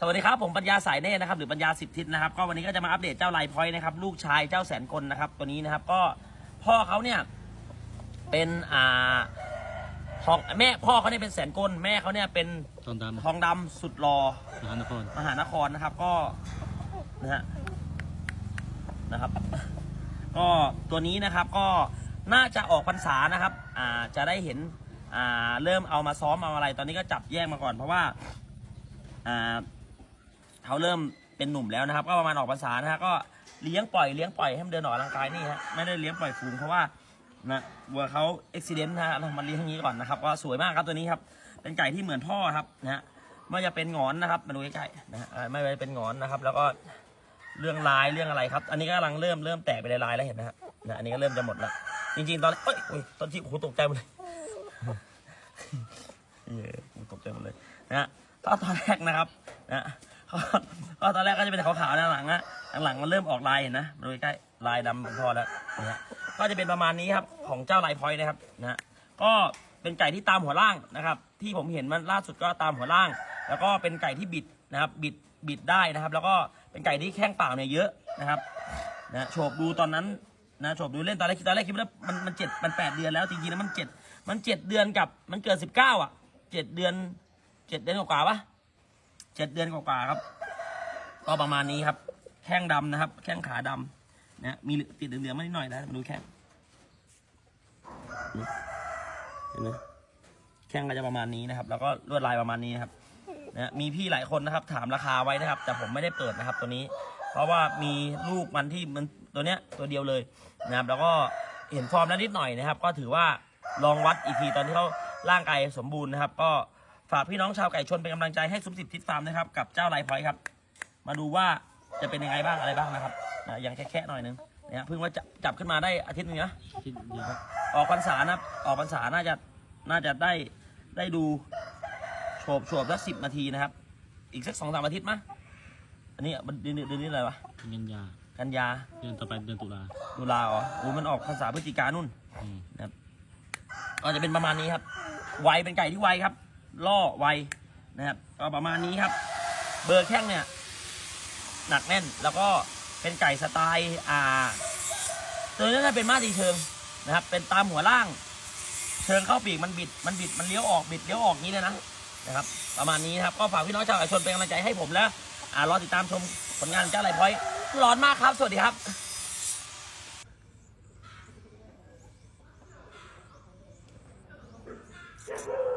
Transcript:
สวัสดีครับ ผมปัญญาสายเน่นะครับหรือปัญญาสิบทิศนะครับก็วันนี้ก็จะมาอัปเดตเจ้าลายพอยต์นะครับลูกชายเจ้าแสนกลนะครับตัวนี้นะครับก็พ่อเขาเนี่ยเป็นอ่าทองแม่พ่อเขาเนี่ยเป็นแสนกลแม่เขาเนี่ยเป็นตอนดทองดำสุดรอำมหานครมหานครนะครับก็นะฮะนะครับ ก็ตัวนี้นะครับก็น่าจะออกพรรษานะครับอ่าจะได้เห็นอ่าเริ่มเอามาซ้อมเอาอะไร ตอนนี้ก็จับแยกมาก่อนเพราะว่าอ่า เขาเริ่มเป็นหนุ่มแล้วนะครับ ก็ประมาณออกพรรษานะฮะก็เลี้ยงปล่อยเลี้ยงปล่อยให้มันเดินออกกำลังกายนี่ฮะไม่ได้เลี้ยงปล่อยฝูงเพราะว่านะวัวเขาอุบิเหตุนะฮะเรามาเลี้ยงอย่างนี้ก่อนนะครับก็สวยมากครับตัวนี้ครับเป็นไก่ที่เหมือนพ่อครับนะฮะไม่ว่าจะเป็นหงอนนะครับมาดูใกล้ๆนะฮะไม่ว่าจะเป็นหงอนนะครับ แล้วก็เรื่องลายเรื่องอะไรครับ อันนี้ก็กำลังเริ่มเริ่มแตกไปลายๆแล้วเห็นไหมฮะนะอันนี้ก็เริ่มจะหมดแล้วจริงๆ ตอนเอ้ยตอนที่โอ้โหตกใจหมดเลยเออโอ้ตกใจหมดเลยนะฮะตอนแรกนะครับนะ ก็ตอนแรกก็จะเป็นขาวๆนะหลังนะหลังๆมันเริ่มออกลายเห็นนะมาดูใกล้ๆลายดำเป็นพอแล้วนะฮะก็จะเป็นประมาณนี้ครับของเจ้าลายพอยนะครับนะฮะก็เป็นไก่ที่ตามหัวล่างนะครับ ที่ผมเห็นมันล่าสุดก็ตามหัวล่าง แล้วก็เป็นไก่ที่บิดนะครับ บิดบิดได้นะครับ แล้วก็เป็นไก่ที่แข้งเปล่าเนี่ยเยอะนะครับนะโฉบดูตอนนั้นนะโฉบดูเล่นตอนแรกคิดตอนแรกคิดว่ามันมันเจ็ดมันแปดเดือนแล้วจริงๆแล้วมันเจ็ดมันเจ็ดเดือนกับมันเกิดสิบเก้าอะเจ็ดเดือนเจ็ดเดือนกว่าปะ เจ็ดเดือนกว่าๆครับ ก็ประมาณนี้ครับ แข้งดำนะครับ แข้งขาดำนะมีติดเหลืองๆมานิดหน่อยนะมาดูแข้งเห็นไหมแข้งก็จะประมาณนี้นะครับ แล้วก็ลวดลายประมาณนี้นะครับนะมีพี่หลายคนนะครับ ถามราคาไว้นะครับ แต่ผมไม่ได้เปิดนะครับ ตัวนี้ เพราะว่ามีลูกมันที่มันตัวเนี้ยตัวเดียวเลยนะครับ แล้วก็เห็นฟอร์มแล้วนิดหน่อยนะครับ ก็ถือว่าลองวัดอีกทีตอนที่เขาร่างกายสมบูรณ์นะครับ ก็ ฝากพี่น้องชาวไก่ชนเป็นกำลังใจให้สุมสิบทิศฟาร์มนะครับ กับเจ้าไลพอยต์ครับ มาดูว่าจะเป็นยังไงบ้างอะไรบ้างนะครับนะยังแค่ๆหน่อยนึงนะเพิ่งว่าจับจับขึ้นมาได้อาทิตย์หนึงนะที่เดียวครับออกพรรษานะครับออกพรรษาน่าจะน่าจะได้ได้ดูโฉบโฉบสักสิบนาทีนะครับ อีกสักสองสามอาทิตย์มั้ยอันนี้เดือนเดือนนี้อะไรวะเงินยากันยาเดือนต่อไปเดือนตุลาตุลาอ๋อโอ้มันออกพรรษาพฤศจิกานุ่นอืมนะครับก็จะเป็นประมาณนี้ครับไวเป็นไก่ที่ไวครับ ล่อไวนะครับก็ประมาณนี้ครับ เบอร์แข้งเนี่ยหนักแน่นแล้วก็เป็นไก่สไตล์อ่าตัวนี้จะเป็นมาตีเชิงนะครับ เป็นตามหัวล่าง เชิงเข้าปีกมันบิดมันบิดมันเลี้ยวออกบิดเลี้ยวออกนี้เลยนะนะครับ ประมาณนี้นะครับก็ฝากพี่น้องชาวไอชนเป็นกำลังใจให้ผมแล้วอ่ารอติดตามชมผลงานเจ้าไรพอยร้อนมากครับ สวัสดีครับ